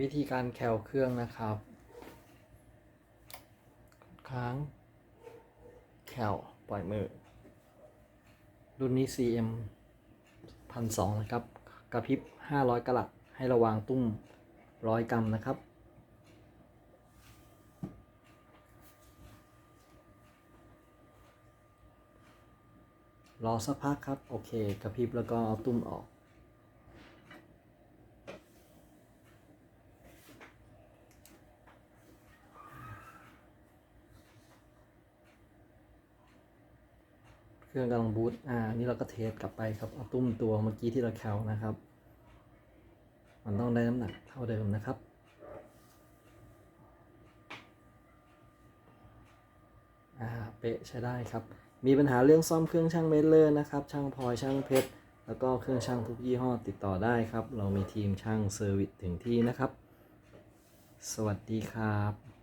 วิธีการแคลเครื่องนะครับค้างแคลปล่อยมือ รุ่นนี้ CM พันสองนะครับ กระพริบ 500กะลัดให้ระวางตุ้ม100กรัมนะครับ รอสักพักครับ โอเค กระพริบแล้วก็เอาตุ้มออก ครื่องกำลังบูตอ่า นี่เราก็เทสกลับไปครับ เอาตุ้มตัวเมื่อกี้ที่เราแคลนะครับ มันต้องได้น้ำหนักเท่าเดิมนะครับ อ่า เป๊ะใช้ได้ครับ มีปัญหาเรื่องซ่อมเครื่องช่างเมเลอร์นะครับ ช่างพลอยช่างเพชร แล้วก็เครื่องช่างทุกยี่ห้อติดต่อได้ครับ เรามีทีมช่างเซอร์วิสถึงที่นะครับ สวัสดีครับ